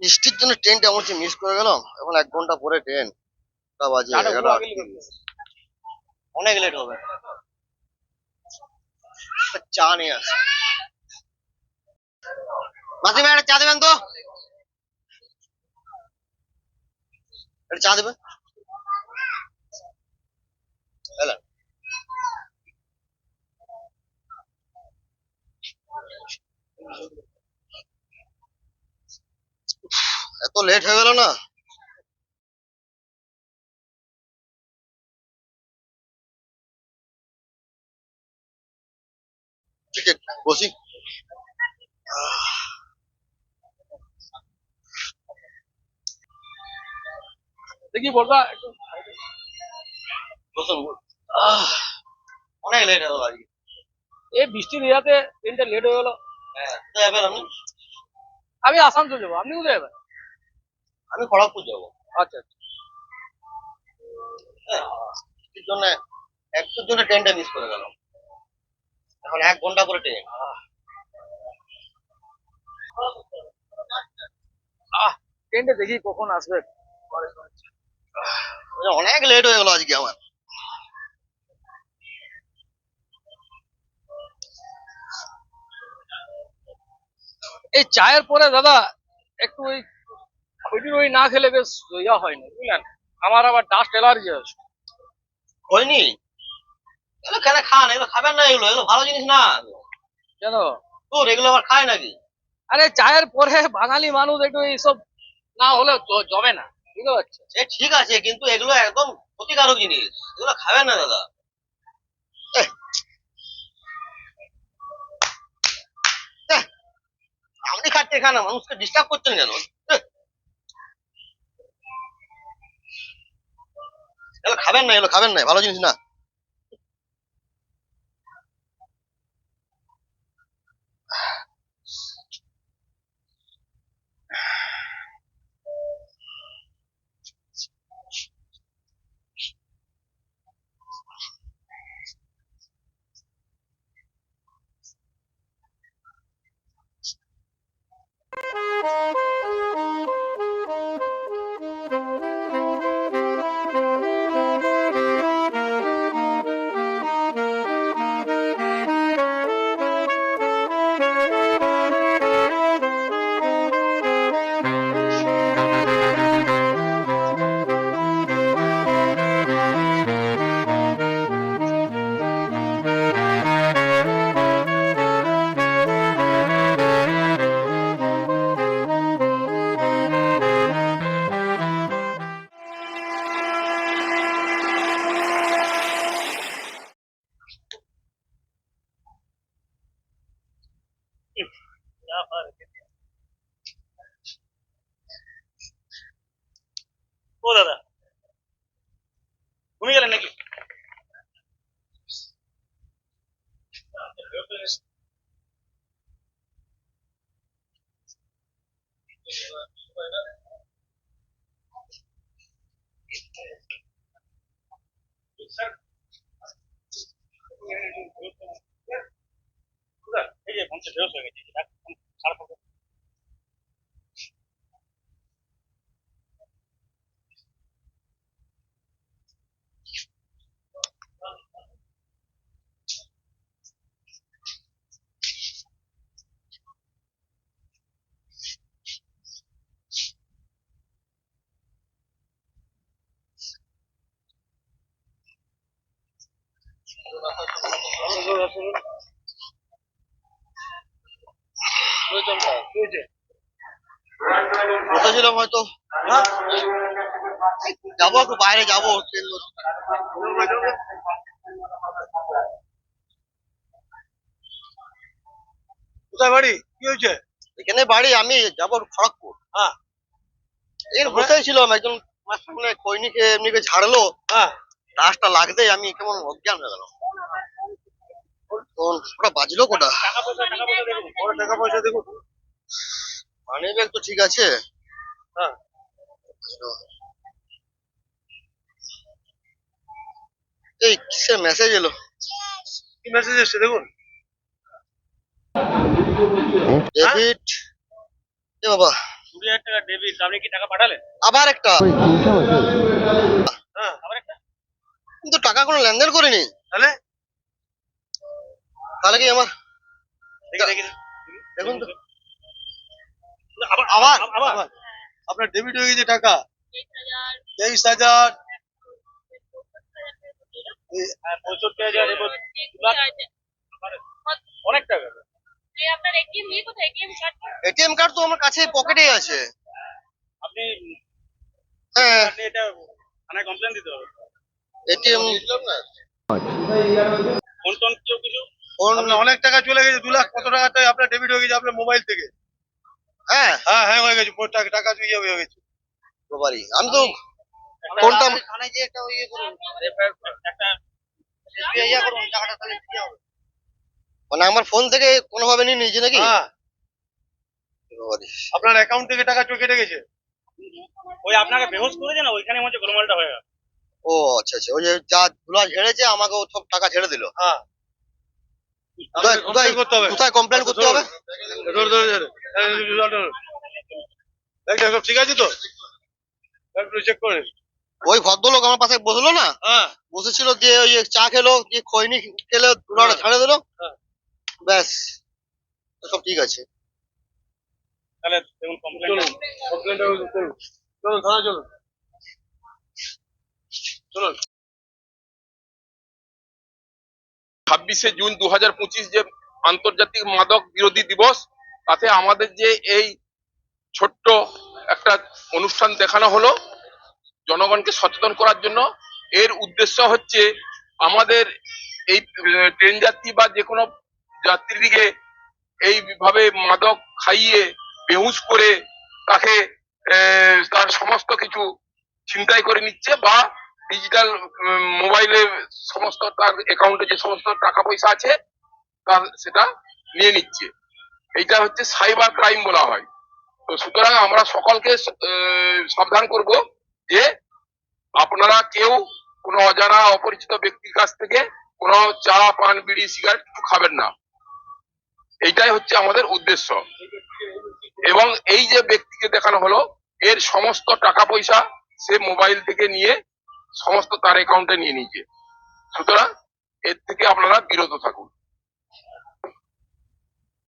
বৃষ্টির জন্য ট্রেনটা আমার মিস করে গেলাম? এখন এক ঘণ্টা পরে ট্রেন বাজে। অনেক লেট হবে। চা নিয়ে আস। মাসিমা একটা চা দেবেন তো? একটা চা দেবেন? লেট হয়ে গেল না। টিকিট বসি। দেখি বলবা অনেক লেট হয়ে গেল আজকে। এই বৃষ্টির ইয়াতে ট্রেনটা লেট হয়ে গেল। হ্যাঁ আপনি? আমি আসানসোল যাব। আপনি কোথায় যাবেন? আমি খড়গপুর যাব। আচ্ছা আচ্ছা। বৃষ্টির জন্য একশোর জন্য ট্রেনটা মিস করে গেল এখন এক ঘণ্টা করে ট্রেন আহ ট্রেনটা দেখি কখন আসবে। অনেক লেট হয়ে গেল আজকে আমার। এই চায়ের পরে দাদা একটু ওই খৈটি ওই না খেলে বেশ ইয়া হয়নি বুঝলেন? আমার আবার ডাস্ট অ্যালার্জি আছে হয়নি এগুলো কেন খান? এগুলো খাবেন না এগুলো? এগুলো ভালো জিনিস না। কেন? তোর এগুলো আবার খায় নাকি? আরে চায়ের পরে বাঙালি মানুষ একটু এইসব না হলে জমে না বুঝতে পারছ সে ঠিক আছে কিন্তু এগুলো একদম ক্ষতিকারক জিনিস। এগুলো খাবেন না দাদা। আপনি খাচ্ছে এখানে মানুষকে ডিস্টার্ব করছেন কেন? এগুলো খাবেন না এগুলো খাবেন না ভালো জিনিস না এই যে মঞ্চে বেরোস হয়ে গেছে হয়তো। হ্যাঁ? যাব একটু বাইরে যাব কোথায় বাড়ি? কি হয়েছে? এখানে বাড়ি আমি যাব খড়গপুর। হ্যাঁ। বসেই ছিলাম একজন আমার সামনে খৈনিকে এমনি করে ঝাড়লো। হ্যাঁ। রাসটা লাগতেই আমি কেমন অজ্ঞান হয়ে গেলাম। ওটা বাজলো কোটা টাকা পয়সা দেখুন। মানি ব্যাগ তো ঠিক আছে। হ্যাঁ। এই কিসের মেসেজ এলো? কি মেসেজ এসছে দেখুন। ডেবিট এ বাবা। কুড়ি হাজার টাকা ডেবিট আপনি কি টাকা পাঠালেন? আবার একটা। হ্যাঁ আবার একটা। কিন্তু টাকা কোনো লেনদেন করিনি। তাহলে? তাহলে কি আমার? দেখি দেখি। দেখুন তো। আবার আপনার ডেবিট হয়ে গেছে টাকা? তেইশ হাজার। হ্যাঁ, পঁয়ষট্টি হাজার অনেক টাকা। এটিএম কার্ড তো আমার কাছে পকেটেই আছে। আপনি হ্যাঁ। আপনি এটা থানায় কমপ্লেন দিতে হবে। এটিএম ফোন টোন কেউ কিছু অনেক টাকা চলে গেছে দু লাখ কত টাকা আপনার ডেবিট হয়ে গেছে আপনার মোবাইল থেকে। হ্যাঁ। হ্যাঁ হ্যাঁ হয়ে গেছে টাকা টাকা চুইয়ে হয়ে গেছে। বাবারি আমি তো ফোনটা একটা মানে আমার ফোন থেকে কোনোভাবে নিয়ে নিয়েছে নাকি? হ্যাঁ। আপনার অ্যাকাউন্ট থেকে টাকা চোখে গেছে ওই আপনাকে বেহোশ করেছে না? ওইখানে মধ্যে গোলমালটা হয়ে গেল। ও আচ্ছা আচ্ছা। ওই যে যা ধুলা ঝেড়েছে আমাকে ও সব টাকা ছেড়ে দিল। হ্যাঁ। কোথায় কমপ্লেন করতে হবে সব ঠিক আছে তো চেক করে ওই ভদ্রলোক আমার পাশে বসল না হ্যাঁ বসেছিল যে ওই চা খেলো যে খৈনি খেলে ধুলাটা ছেড়ে দিল হ্যাঁ। ব্যাস সব ঠিক আছে তাহলে দেখুন কমপ্লেন চলুন চলুন চলুন থানা চলুন চলুন ছাব্বিশে জুন দু হাজার পঁচিশ যে আন্তর্জাতিক মাদক বিরোধী দিবস, তাতে আমাদের যে এই ছোট্ট একটা অনুষ্ঠান দেখানো হলো, জনগণকে সচেতন করার জন্য, এর উদ্দেশ্য হচ্ছে আমাদের এই ট্রেন যাত্রী বা যে কোনো যাত্রীদিকে এইভাবে মাদক খাইয়ে, বেহুশ করে তাকে তার সমস্ত কিছু ছিনতাই করে নিচ্ছে বা ডিজিটাল মোবাইলে সমস্ত তার অ্যাকাউন্টে যে সমস্ত টাকা পয়সা আছে, তার সেটা নিয়ে নিচ্ছে। এইটা হচ্ছে সাইবার ক্রাইম বলা হয়। তো সুতরাং আমরা সকলকে সাবধান করব যে আপনারা কেউ কোনো অজানা অপরিচিত ব্যক্তির কাছ থেকে কোনো চা, পান, বিড়ি, সিগারেট কিছু খাবেন না। এইটাই হচ্ছে আমাদের উদ্দেশ্য। এবং এই যে ব্যক্তিকে দেখানো হলো, এর সমস্ত টাকা পয়সা সে মোবাইল থেকে নিয়ে সমস্ত তার অ্যাকাউন্টে নিয়ে নিয়েছে। সুতরাং এর থেকে আপনারা বিরত থাকুন।